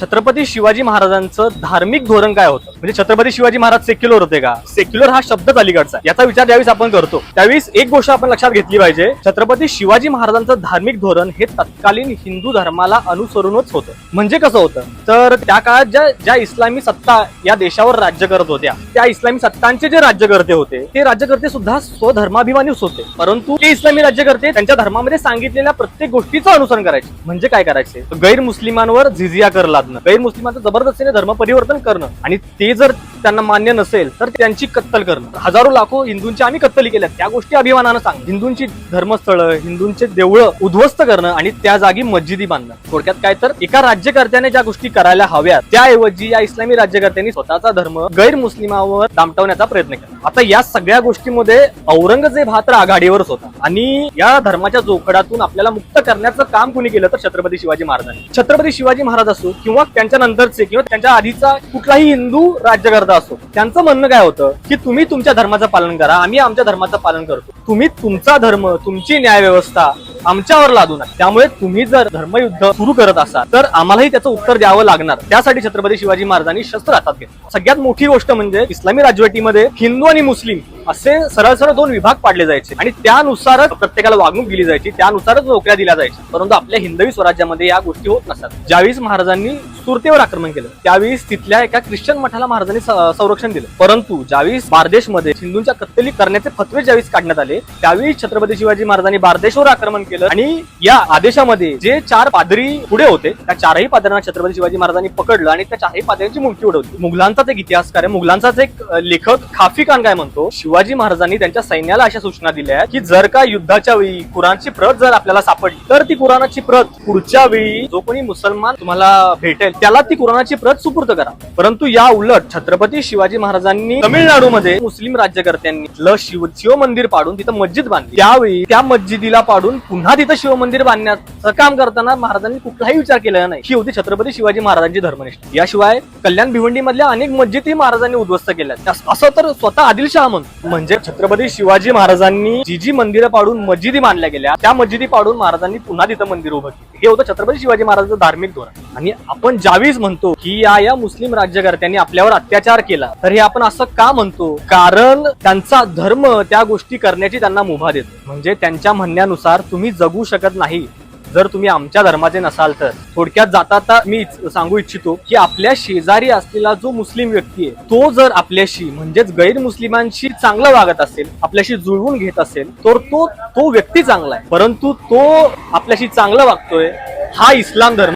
छत्रपती शिवाजी महाराजांचं धार्मिक धोरण काय होतं? म्हणजे छत्रपती शिवाजी महाराज सेक्युलर होते का? सेक्युलर हा शब्दच अलीकडचा याचा विचार ज्यावेळेस आपण करतो त्यावेळेस एक गोष्ट आपण लक्षात घेतली पाहिजे. छत्रपती शिवाजी महाराजांचं धार्मिक धोरण हे तत्कालीन हिंदू धर्माला अनुसरूनच होतं. म्हणजे कसं होतं? तर त्या काळात ज्या ज्या इस्लामी सत्ता या देशावर राज्य करत होत्या त्या इस्लामी सत्तांचे जे राज्यकर्ते होते ते राज्यकर्ते सुद्धा स्वधर्माभिमानीच होते. परंतु ते इस्लामी राज्यकर्ते त्यांच्या धर्मामध्ये सांगितलेल्या प्रत्येक गोष्टीचं अनुसरण करायचे. म्हणजे काय करायचे? गैर मुस्लिमांवर झिझिया करला साधणं गैर मुस्लिमांचं जबरदस्तीने धर्म परिवर्तन करणं आणि ते जर त्यांना मान्य नसेल तर त्यांची कत्तल करणं. हजारो लाखो हिंदूंची आम्ही कत्तली केल्या त्या गोष्टी अभिमानानं सांग. हिंदूंची धर्मस्थळं हिंदूंचे देवळं उद्ध्वस्त करणं आणि त्या जागी मस्जिदी बांधणं. थोडक्यात काय तर एका राज्यकर्त्याने ज्या गोष्टी करायला हव्यात त्याऐवजी या इस्लामी राज्यकर्त्यांनी स्वतःचा धर्म गैर मुस्लिमावर दामटवण्याचा प्रयत्न केला. आता या सगळ्या गोष्टीमध्ये औरंगजेब हा तर आघाडीवरच होता. आणि या धर्माच्या जोखडातून आपल्याला मुक्त करण्याचं काम कुणी केलं तर छत्रपती शिवाजी महाराजांनी. छत्रपती शिवाजी महाराज असो किंवा त्यांच्या नंतरचे किंवा त्यांच्या आधीचा कुठलाही हिंदू राज्यकर्ता असतो त्यांचं म्हणणं काय होतं? की तुम्ही तुमच्या धर्माचं पालन करा आम्ही आमच्या धर्माचं पालन करतो. तुम्ही तुमचा धर्म तुमची न्याय व्यवस्था आमच्यावर लादू नका. त्यामुळे तुम्ही जर धर्मयुद्ध सुरू करत असाल तर आम्हालाही त्याचं उत्तर द्यावं लागणार. त्यासाठी छत्रपती शिवाजी महाराजांनी शस्त्र हातात घेतलं. सगळ्यात मोठी गोष्ट म्हणजे इस्लामी राजवटीमध्ये हिंदू आणि मुस्लिम असे सरळ सरळ दोन विभाग पाडले जायचे. आणि त्यानुसारच प्रत्येकाला वागणूक दिली जायची. त्यानुसारच नोकऱ्या दिल्या जायच्या. परंतु आपल्या हिंदवी स्वराज्यामध्ये या गोष्टी होत नसतात. ज्यावेळेस महाराजांनी सुरतेवर आक्रमण केलं त्यावेळेस तिथल्या एका ख्रिश्चन मठाला महाराजांनी संरक्षण दिलं. परंतु ज्यावेळेस बारदेशमध्ये हिंदूंच्या कत्तली करण्याचे फतवे ज्यावेळेस काढण्यात आले त्यावेळी छत्रपती शिवाजी महाराजांनी बारदेशवर आक्रमण केलं. आणि या आदेशामध्ये जे चार पादरी पुढे होते त्या चारही पादरांना छत्रपती शिवाजी महाराजांनी पकडलं आणि त्या चारही पादऱ्यांची मुंडकी उडवली. मुघलांचाच एक इतिहासकार आहे. मुघलांचाच एक लेखक खाफी खान काय म्हणतो? शिवाजी शिवाजी महाराजांनी त्यांच्या सैन्याला अशा सूचना दिल्या की जर का युद्धाच्या वेळी कुराणची प्रत जर आपल्याला सापडली तर ती कुराणाची प्रत पुढच्या वेळी जो कोणी मुसलमान तुम्हाला भेटेल त्याला ती कुराणाची प्रत सुपूर्द करा. परंतु या उलट छत्रपती शिवाजी महाराजांनी तमिळनाडूमध्ये मुस्लिम राज्यकर्त्यांनी ल शिव शिव मंदिर पाडून तिथं मस्जिद बांधली. त्यावेळी त्या मस्जिदीला पाडून पुन्हा तिथं शिव मंदिर बांधण्याचं काम करताना महाराजांनी कुठलाही विचार केलेला नाही. ही होती छत्रपती शिवाजी महाराजांची धर्मनिष्ठ. याशिवाय कल्याण भिवंडी मधल्या अनेक मस्जिदही महाराजांनी उद्ध्वस्त केल्या असं तर स्वतः आदिलशहा म्हणतो म्हणजे छत्रपती शिवाजी महाराजांनी जी जी मंदिरं पाडून मस्जिदी बांधल्या गेल्या त्या मस्जिदी पाडून महाराजांनी पुन्हा तिथं मंदिर उभं केलं. हे होतं छत्रपती शिवाजी महाराजांचं धार्मिक धोरण. आणि आपण ज्यावेळीच म्हणतो की या या मुस्लिम राज्यकर्त्यांनी आपल्यावर अत्याचार केला तर हे आपण असं का म्हणतो? कारण त्यांचा धर्म त्या गोष्टी करण्याची त्यांना मुभा देतो. म्हणजे त्यांच्या म्हणण्यानुसार तुम्ही जगू शकत नाही. जर तुम्ही आमच्या धर्माचे नसाल तर. थोडक्यात जाता तर मी सांगू इच्छितो की आपल्या शेजारी असलेला जो मुस्लिम व्यक्ती आहे तो जर आपल्याशी म्हणजेच गैर मुस्लिमांशी चांगलं वागत असेल आपल्याशी जुळवून घेत असेल तर तो तो व्यक्ती चांगला आहे. परंतु तो आपल्याशी चांगलं वागतोय हा इस्लाम धर्म